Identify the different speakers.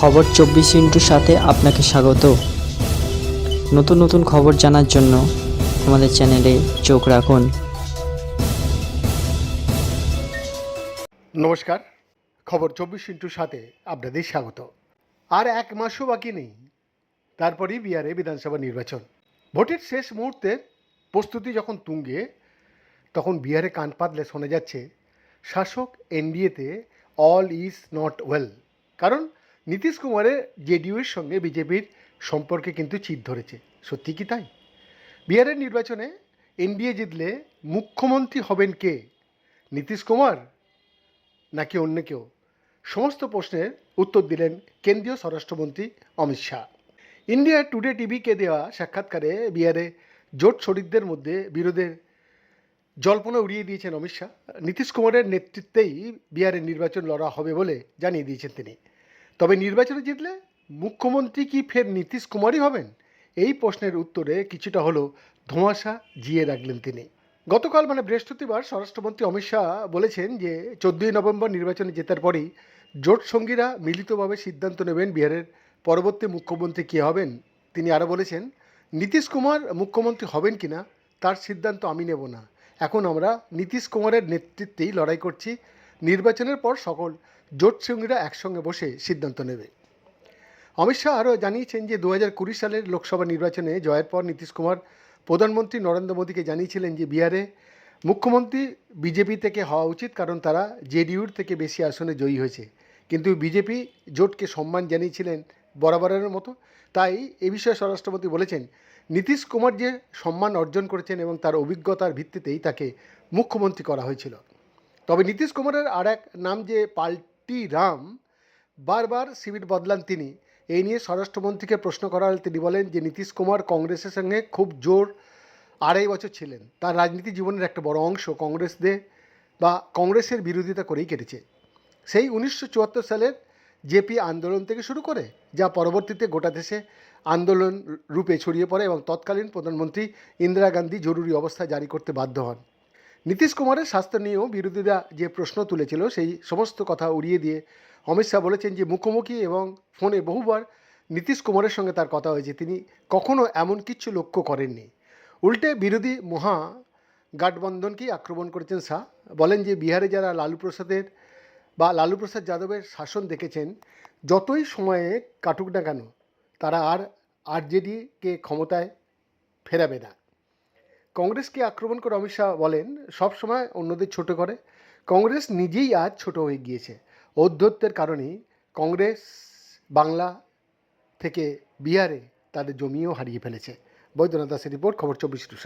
Speaker 1: খবর চব্বিশ ইন্টুর সাথে আপনাকে স্বাগত। নতুন নতুন খবর জানার জন্য আমাদের চ্যানেলে চোখ রাখুন।
Speaker 2: নমস্কার, খবর চব্বিশ ইন্টুর সাথে আপনাদের স্বাগত। আর এক মাসও বাকি নেই, তারপরেই বিহারে বিধানসভা নির্বাচন। ভোটের শেষ মুহূর্তে প্রস্তুতি যখন তুঙ্গে, তখন বিহারে কান পাতলে শোনা যাচ্ছে, শাসক এনডিএতে অল ইজ নট ওয়েল। কারণ নীতিশ কুমারের জেডিইউর সঙ্গে বিজেপির সম্পর্কে কিন্তু চিত ধরেছে। সত্যি কি তাই? বিহারের নির্বাচনে এনডিএ জিতলে মুখ্যমন্ত্রী হবেন কে? নীতিশ কুমার নাকি অন্য কেউ? সমস্ত প্রশ্নের উত্তর দিলেন কেন্দ্রীয় স্বরাষ্ট্রমন্ত্রী অমিত শাহ। ইন্ডিয়া টুডে টিভিকে দেওয়া সাক্ষাৎকারে বিহারে জোট শরিকদের মধ্যে বিরোধের জল্পনা উড়িয়ে দিয়েছেন অমিত শাহ। নীতিশ কুমারের নেতৃত্বেই বিহারের নির্বাচন লড়া হবে বলে জানিয়ে দিয়েছেন তিনি। তবে নির্বাচনে জিতলে মুখ্যমন্ত্রী কি ফের নীতিশ কুমারই হবেন? এই প্রশ্নের উত্তরে কিছুটা হলেও ধোঁয়াশা জিয়ে রাখলেন তিনি। গতকাল মানে বৃহস্পতিবার, স্বরাষ্ট্রমন্ত্রী অমিত শাহ বলেছেন যে, চোদ্দোই নভেম্বর নির্বাচনে জেতার পরই জোট সঙ্গীরা মিলিতভাবে সিদ্ধান্ত নেবেন বিহারের পরবর্তী মুখ্যমন্ত্রী কে হবেন। তিনি আরও বলেছেন, নীতিশ কুমার মুখ্যমন্ত্রী হবেন কিনা তার সিদ্ধান্ত আমি নেব না। এখন আমরা নীতিশ কুমারের নেতৃত্বেই লড়াই করছি। নির্বাচনের পর সকল জোট সঙ্গীরা একসঙ্গে বসে সিদ্ধান্ত নেবে। অমিত শাহ আরও জানিয়েছেন যে দু হাজার কুড়ি সালের লোকসভা নির্বাচনে জয়ের পর নীতিশ কুমার প্রধানমন্ত্রী নরেন্দ্র মোদীকে জানিয়েছিলেন যে বিহারে মুখ্যমন্ত্রী বিজেপি থেকে হওয়া উচিত কারণ তারা জেডিইউর থেকে বেশি আসনে জয়ী হয়েছে। কিন্তু বিজেপি জোটকে সম্মান জানিয়েছিলেন বরাবরের মতো। তাই এ বিষয়ে স্বরাষ্ট্রমন্ত্রী বলেছেন, নীতিশ কুমার যে সম্মান অর্জন করেছেন এবং তার অভিজ্ঞতার ভিত্তিতেই তাকে মুখ্যমন্ত্রী করা হয়েছিল। তবে নীতিশ কুমারের আর এক নাম যে পাল্টি রাম, বারবার শিবির বদলান তিনি। এই নিয়ে স্বরাষ্ট্রমন্ত্রীকে প্রশ্ন করা হলে তিনি বলেন যে, নীতিশ কুমার কংগ্রেসের সঙ্গে খুব জোর আড়াই বছর ছিলেন। তার রাজনীতি জীবনের একটা বড় অংশ কংগ্রেসদের বা কংগ্রেসের বিরোধিতা করেই কেটেছে। সেই উনিশশো চুয়াত্তর সালের জেপি আন্দোলন থেকে শুরু করে, যা পরবর্তীতে গোটা দেশে আন্দোলন রূপে ছড়িয়ে পড়ে এবং তৎকালীন প্রধানমন্ত্রী ইন্দিরা গান্ধী জরুরি অবস্থা জারি করতে বাধ্য হন। নীতিশ কুমারের স্বাস্থ্য নিয়েও বিরোধীরা যে প্রশ্ন তুলেছিল, সেই সমস্ত কথা উড়িয়ে দিয়ে অমিত শাহ বলেছেন যে, মুখোমুখি এবং ফোনে বহুবার নীতিশ কুমারের সঙ্গে তার কথা হয়েছে। তিনি কখনো এমন কিছু লক্ষ্য করেননি। উল্টে বিরোধী মহা গাঠবন্ধনকেই আক্রমণ করেছেন শাহ। বলেন যে, বিহারে যারা লালু প্রসাদের বা লালু প্রসাদ যাদবের শাসন দেখেছেন, যতই সময়ে কাটুক না কেন, তারা আর আরজেডিকে ক্ষমতায় ফেরাবে না। কংগ্রেসকে আক্রমণ করে অমিত শাহ বলেন সবসময় অন্যদের ছোট করে। কংগ্রেস নিজেই আজ ছোট হয়ে গিয়েছে। অধ্যত্বের কারণেই কংগ্রেস বাংলা থেকে বিহারে তাদের জমিও হারিয়ে ফেলেছে। বৈদ্যনাথ দাসের রিপোর্ট, খবর চব্বিশ